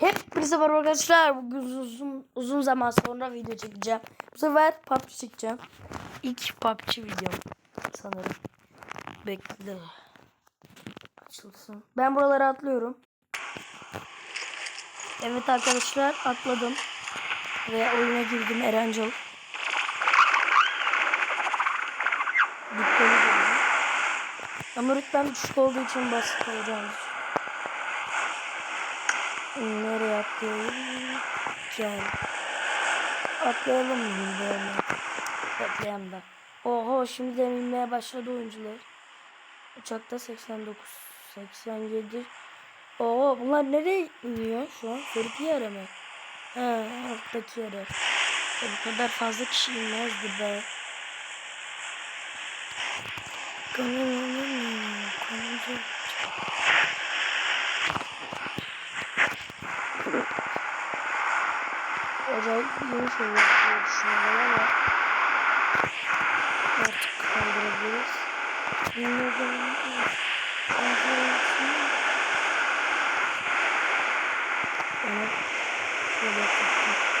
Hepinize merhaba arkadaşlar. Bugün uzun, uzun zaman sonra video çekeceğim. Bu sefer PUBG çekeceğim. İlk PUBG videom sanırım. Bekle. Açılsın. Ben buralara atlıyorum. Evet arkadaşlar atladım. Ve oyuna girdim Erencil. Rütbeli girdim. Ama rütbem düşük olduğu için basit olacağını Nereye atlayalım? Gel. Atlayalım mı böyle? Atlayalım da. Oho şimdiden inmeye başladı oyuncular. Uçakta 89, 87. Oho bunlar nereye iniyor şu an? Ferit yere mi? He alttaki yere. Ya bu kadar fazla kişi inmezdi be. Kanım, kanım, acayip yeni şeyler diye düşünüyorum ama artık kaldırabiliriz. Bilmiyorum. Evet. Şöyle yapalım.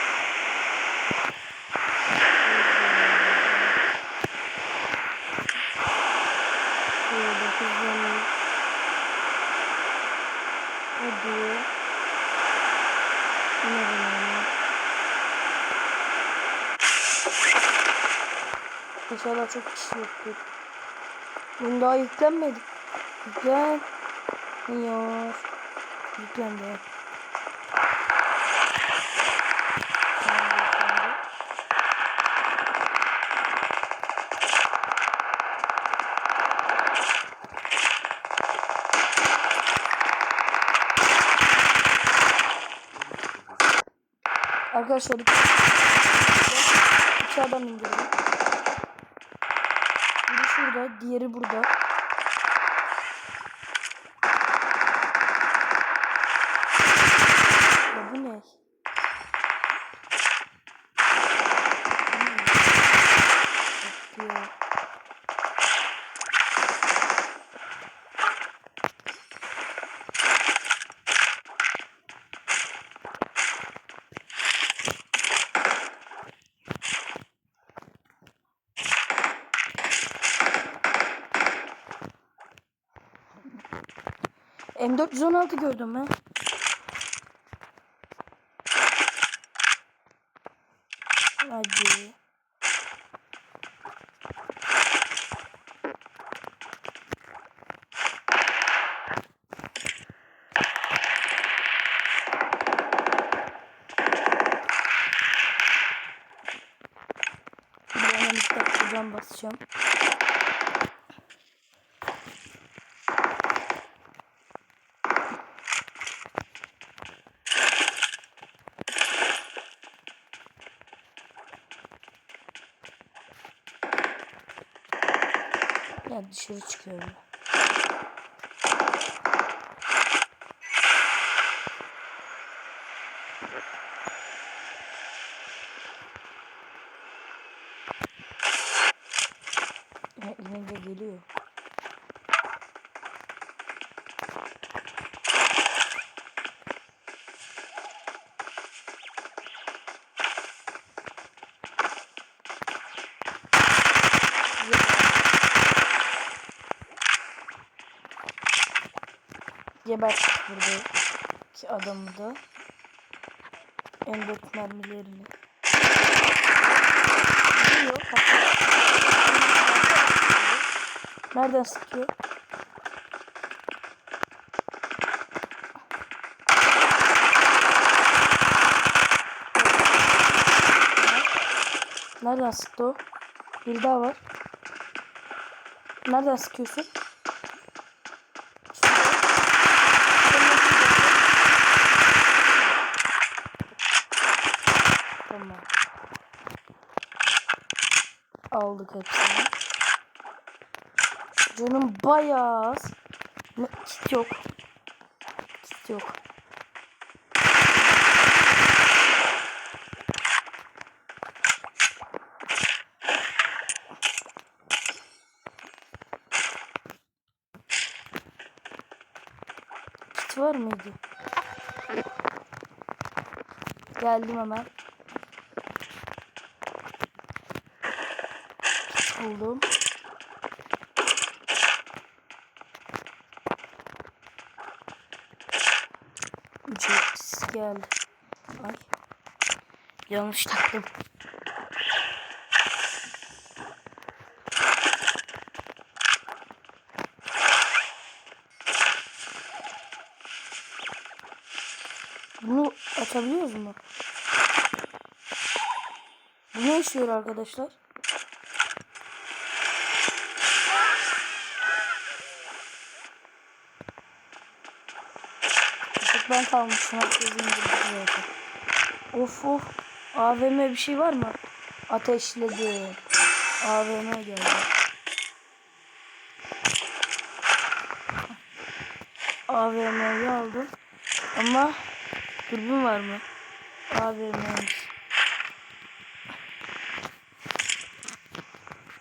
Şöyle hızlanayım. Hadi. Ne bunlar? İnşallah çok kişi yoktur. Bunu daha yüklenmedi. Yüklen. Yok. Yüklendi. Arkadaşlar iki adam indirdim. Biri şurada, diğeri burada. Ya bu ne? Bu ne? Bekliyor. M416 gördüm ben. Hadi. Basacağım. Ya dışarı çıkıyorum. Ya yine de geliyor. Geberttik buradaki adamı da. M4 mermilerini. Kapat. Nereden sıkıyor? Nereden sıktı o? Bir daha var. Nereden sıkıyorsun? Tamam. Aldık hepsini. Canım bayağı az. Kit yok. Kit yok. Kit var mıydı? Geldim hemen. Buldum. Ücretsiz geldi. Ay. Yanlış taktım. Bunu açabiliyoruz mu? Bu ne işiyor arkadaşlar? Herkes indirdi zaten. Of of. AVM bir şey var mı? Ateşledi. AVM geldi. AVM'yi aldım. Ama dürbün var mı? AVM'miz.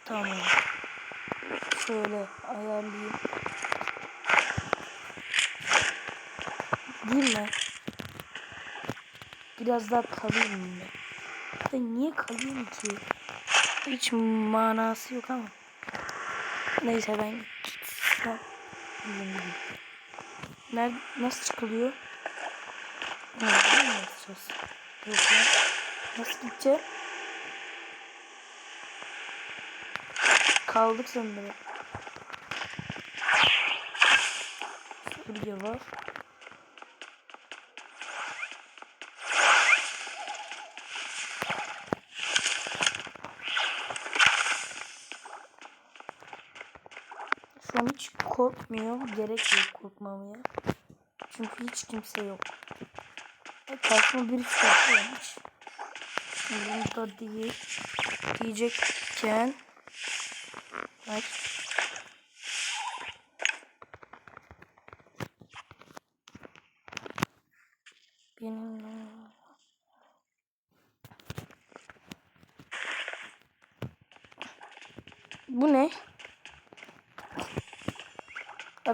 Tamam. Şöyle ayarlayayım. Değil mi? Biraz daha kalayım mı? Da niye kalayım ki? Hiç manası yok ama. Neyse ben gitsem. Nerede, nasıl çıkılıyor? Mi yapacağız? Yok. Nasıl gideceğim? Kaldık sanırım. Sürüye var. Şu an hiç korkmuyor. Gerek yok korkmamaya. Çünkü hiç kimse yok. E, Karşıma biri çıkartıyormuş. Burada değil. Diyecekken. Ay. Benim... Bu ne?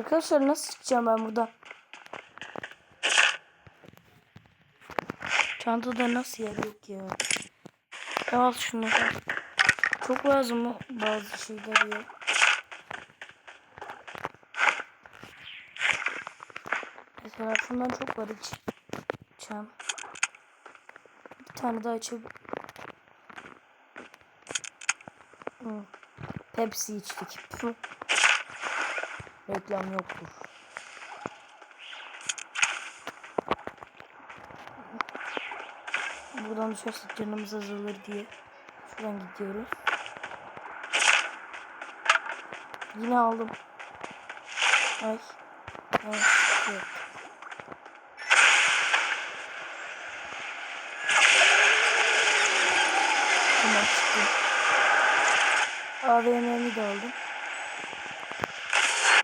Arkadaşlar nasıl çıkacağım ben buradan? Çantada nasıl yer yok ya? Al şunu. Çok lazım o bazı şeyler ya. Mesela şundan çok var iç. Çam. Bir tane daha içelim. Hmm. Pepsi içtik. Püh. Reklam yoktur. Buradan düşersek canımız azalır diye. Şuradan gidiyoruz. Yine aldım. Ay. Ay. Yok. Tamam de aldım.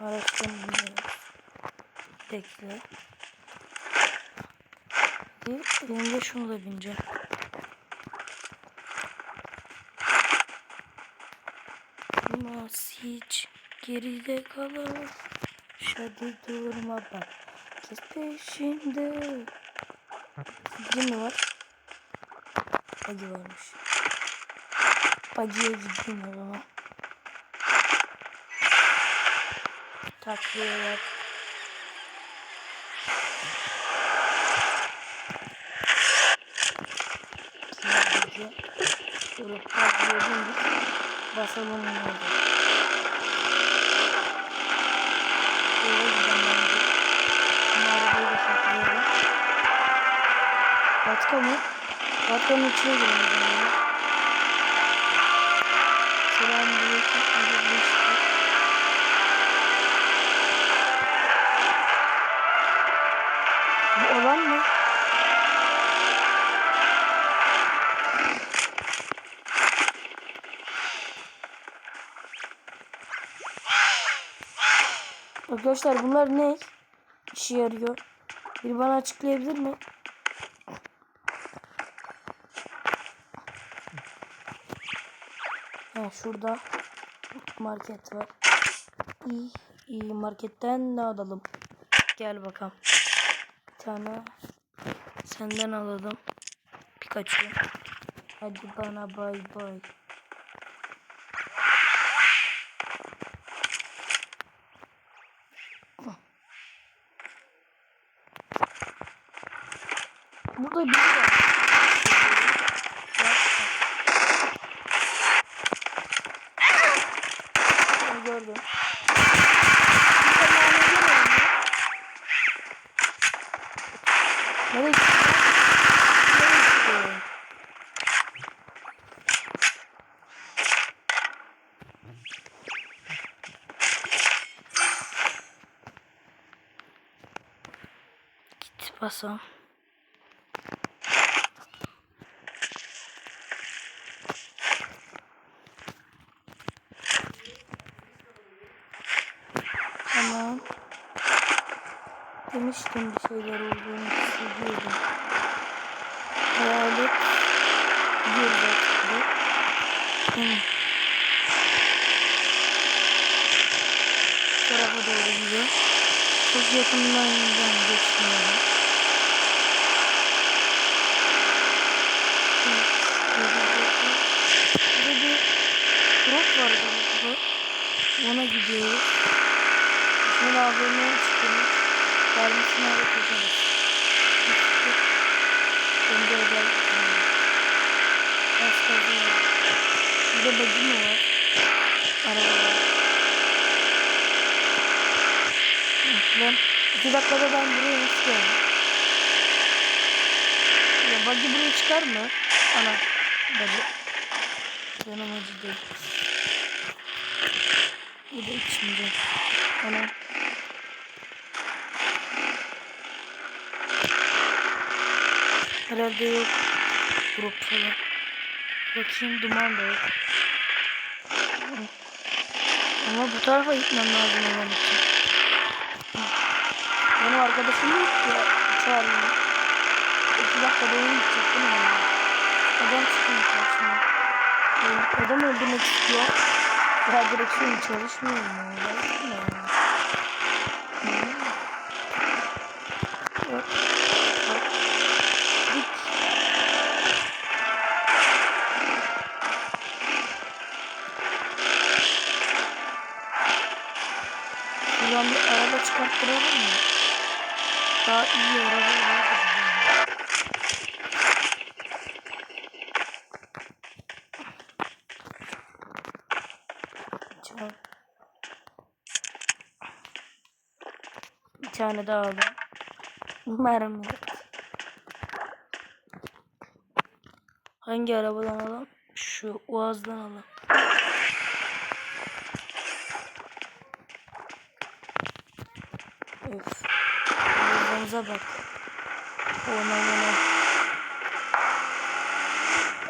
Biniyoruz. Bekle. Elimde şunu da bineceğim. Mas hiç geride kalır. Hadi durma bak. Kes peşinde. Değil mi var? Bagi varmış. Bagiye gideyim o zaman. Takviye yap. Sadece şöyle takviye bindik. Basalım orada. Şöyle gidelim bence. Ama arabayı da saklayalım. Batka mı? Batkanın içine girelim o zaman. Selamünaleyküm. Arkadaşlar bunlar ne? İşe yarıyor. Biri bana açıklayabilir mi? Ha şurada market var. İyi, iyi marketten ne alalım? Gel bakalım. Bir tane senden alalım. kaçıyor. Hadi bana bay bay. Burada biri var. Ben gördüm. Nereye gitti? Nereye gitti? Basam. Tamam. Demiştim bir şeyler olduğunu hissediyordum. Hayalet artık. Hı. Bu tarafa doğru gidiyor. Çok yakından geçmiyorum. Evet, görecekler. Burada bir drop var burada. Ona gidiyoruz. Şöyle AVM'ye çıkıyoruz. Vermesine bakacağız. Önce özel Başka bir yer. Burada bagi mi var? Araba var. Ben iki dakikada ben buraya nasıl geldim? Ya bagi buraya çıkar mı? Ana. Bagi. Canım acıdı. Bu da içinde. Ana. Herhalde yok. Grup falan. Bakayım duman da yok. Ama bu tarafa gitmem lazım olan için. Benim arkadaşım yok ya. Çağırıyor. İki dakikada onu gidecek değil mi? Adam çıkıyor karşıma. Ee, Adam öldürmek istiyor. Ya direksiyon çalışmıyor mu? Baksana ya. Tane daha aldım. Mermi. Hangi arabadan alalım? Şu Uaz'dan alalım. Öf. Uaz'ımıza bak. Ona ona.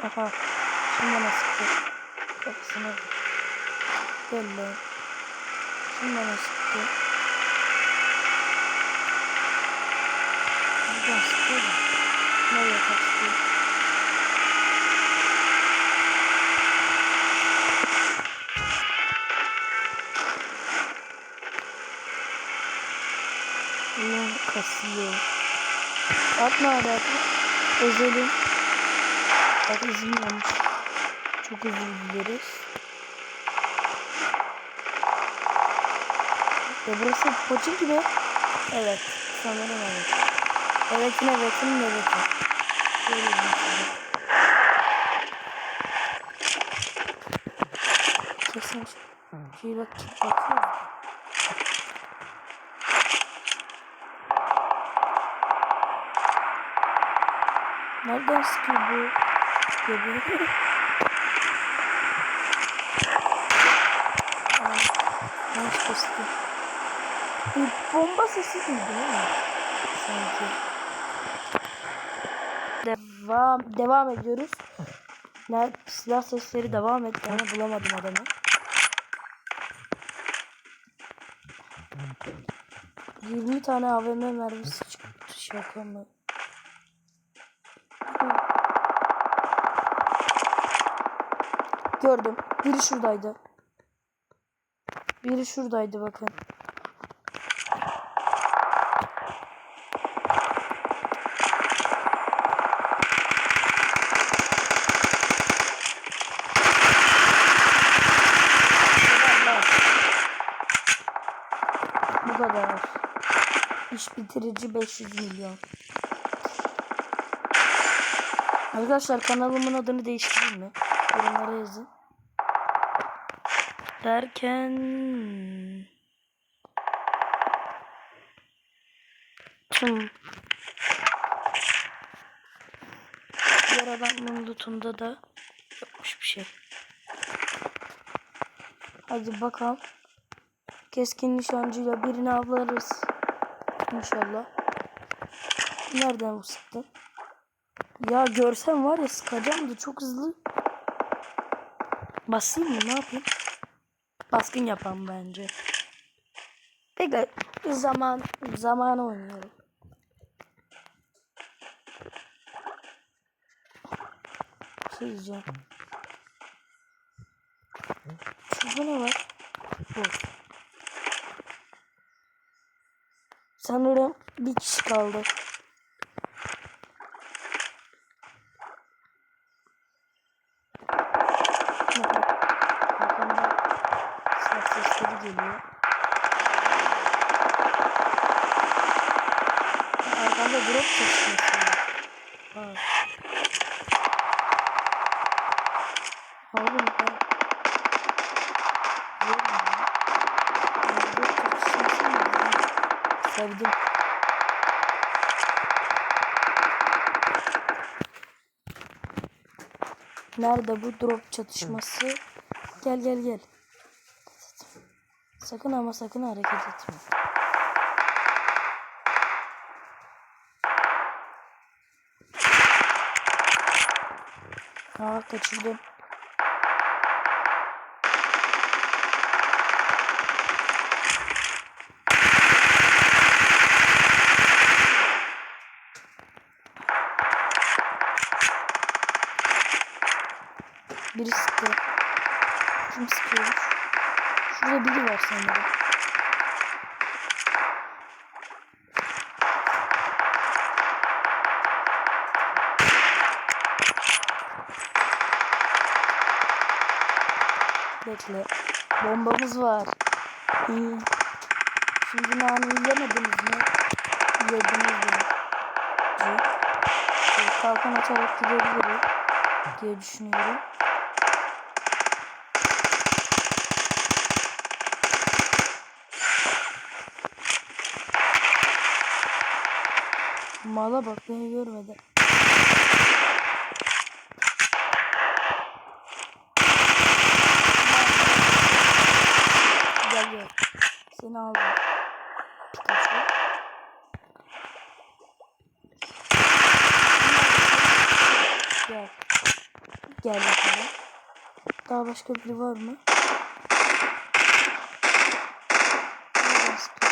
Aha. Şimdi bana sıktı. Kapısına. Gel lan. Şimdi bana sıktı. Da. Nereye kaçtı? Oyun kasıyor. Atma alaka. Özelim. Bak izin olmuş. Çok özür dileriz. Ya burası poçin gibi. Evet. Sanırım evet. Evet'in evet'in evet'in. Böyle. Kesin şey bak bakıyor. Nereden sıkıyor bu? Göbeği. Yanlış bastı. Bir bomba sesi duydum ama. Sanki. Devam, devam ediyoruz. Nerede silah sesleri devam etti ama bulamadım adamı. Yirmi tane AVM mermisi çıktı şaka mı? Gördüm. Biri şuradaydı. Biri şuradaydı bakın. Bitirici 500 milyon. Arkadaşlar kanalımın adını değiştireyim mi? Yorumlara yazın. Derken... Tüm Diğer adamın lootunda da yokmuş bir şey. Hadi bakalım. Keskin nişancıyla birini avlarız. İnşallah. Nereden bu sıktın? Ya görsem var ya sıkacağım da çok hızlı. Basayım mı ne yapayım? Baskın yapan bence. Peki zaman zaman. Bir şey diyeceğim. Ne var? Bu. Sanırım bir kişi kaldı. Arkamda silah sesleri geliyor. Arkamda drop çekişmesi var. Var. Oğlum ben... Yerim ya. Ben drop çekişmesi mi? ya? Sevdim. Nerede bu drop çatışması? Gel gel gel. Sakın ama sakın hareket etme. Aa kaçırdım. Biri sıktı. Kim sıkıyormuş? Şurada biri var sanırım. Bekle. Bombamız var. İyi. Şimdi nane yemediniz mi? Yediniz mi? Ee, Kalkan açarak gidebilirim diye düşünüyorum. Mala bak beni görmedi. Gel gel. Seni aldım. Pikachu. Gel. Gel bakalım. Daha başka biri var mı? Nereden sıkıyor?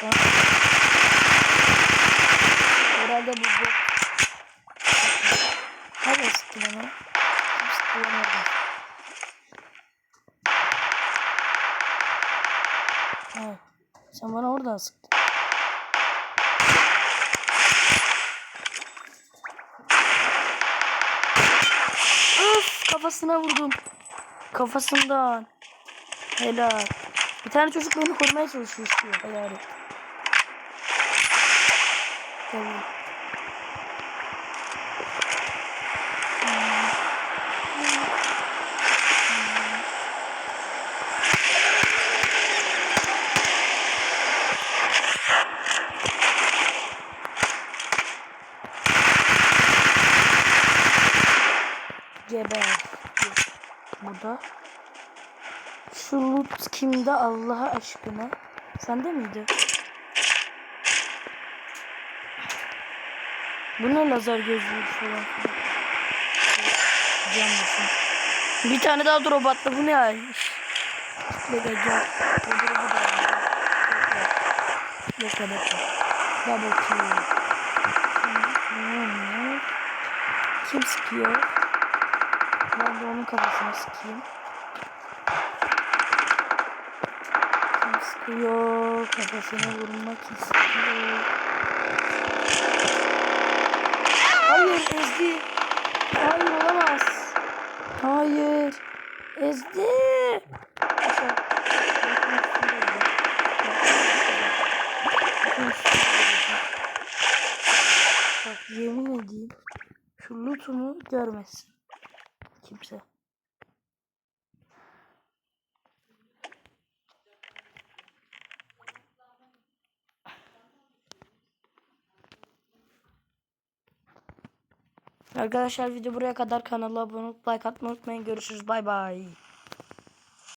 Tamam. Herhalde bu bu. Nereden sıktın onu? Kim sıktı onu nereden? Ha, sen bana oradan sıktın. Öf kafasına vurdum. Kafasından. Helal. Bir tane çocuk beni korumaya çalışıyor işte. Helal. Tamam. Geber. Burada. Şu loot kimde Allah aşkına? Sende miydi? Bu ne lazer gözlüğü falan. Can mısın? Bir tane daha drop attı. Bu ne ay? Bekle gel. O drop'u da. Bekle. Bekle. Double kill. Kim sıkıyor? Önce onun kafasını sıkayım. Sıkıyor. Kafasına vurmak istiyor. Hayır ezdi. Hayır olamaz. Hayır. Ezdi. Bak yemin edeyim. Şu lootumu görmesin. Kimse. Arkadaşlar video buraya kadar kanala abone olup like atmayı unutmayın. Görüşürüz. Bay bay.